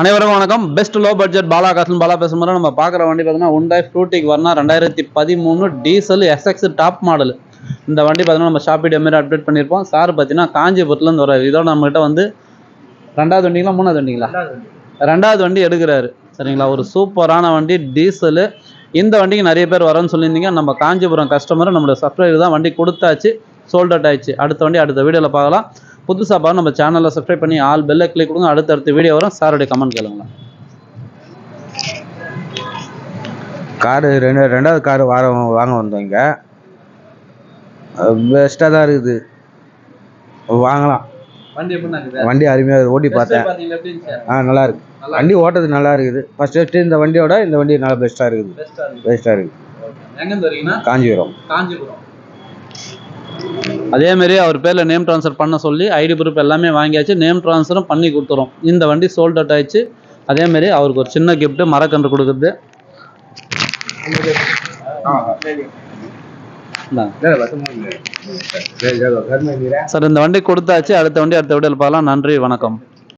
அனைவரும் வணக்கம். Best low budget Bala காசன் பாலா பேசும்போது நம்ம பார்க்குற வண்டி பார்த்தீங்கன்னா உண்டாய் ஃப்ரூட்டிக் வரணா ரெண்டாயிரத்தி பதிமூணு டீசல் எஸ்எக்ஸ் டாப் மாடல் இந்த வண்டி பார்த்தீங்கன்னா நம்ம ஷாப்பிட் மாரி அப்டேட் பண்ணியிருப்போம். சார் பார்த்தீங்கன்னா காஞ்சிபுரத்துலேருந்து வர இதோட நம்மகிட்ட வந்து ரெண்டாவது வண்டிங்களா மூணாவது வண்டிங்களா? ரெண்டாவது வண்டி எடுக்கிறாரு. சரிங்களா? ஒரு சூப்பரான வண்டி டீசலு இந்த வண்டிக்கு நிறைய பேர் வரேன்னு சொல்லியிருந்தீங்க. நம்ம காஞ்சிபுரம் கஸ்டமர் நம்மளோட சப்ஸ்கிரைபர் தான் வண்டி கொடுத்தாச்சு. சோல்ட் அவுட் ஆயிடுச்சு. அடுத்த வண்டி அடுத்த வீடியோவில் பார்க்கலாம். புதுசாக பார்த்து நம்ம சேனலில் சப்ஸ்கிரைப் பண்ணி ஆல் பெல்லை கிளிக் கொடுங்க. அடுத்தடுத்த வீடியோ வரும். சாருடைய கமெண்ட் கேளுங்களா காரு ரெண்டு ரெண்டாவது காரு வார வாங்க வந்தோம் இங்கே. பெஸ்ட்டாக தான் இருக்குது. வாங்கலாம். வண்டி எப்படி வண்டி அருமையாக ஓட்டி பார்த்தேன். ஆ நல்லா இருக்கு. வண்டி ஓட்டுறது நல்லா இருக்குது. ஃபர்ஸ்ட் ஃபஸ்ட்டு இந்த வண்டியோட இந்த வண்டி நல்லா பெஸ்ட்டாக இருக்குது. பெஸ்ட்டாக இருக்கு பெஸ்ட்டாக இருக்குது. காஞ்சிபுரம். காஞ்சிபுரம். அதே மாதிரி அவர் பேரில் நேம் ட்ரான்ஸ்ஃபர் பண்ண சொல்லி ஐடி ப்ரூஃப் எல்லாமே வாங்கியாச்சு. நேம் ட்ரான்ஸ்ஃபரும் பண்ணி கொடுத்துரும் இந்த வண்டி சோல்ட் அவுட் ஆயிடுச்சு. அதே மாதிரி அவருக்கு ஒரு சின்ன கிஃப்ட் மரக்கன்று கொடுக்குறது. சார். இந்த வண்டி கொடுத்தாச்சு. அடுத்த வண்டி அடுத்த வீடியோவில் பார்க்கலாம். நன்றி வணக்கம்.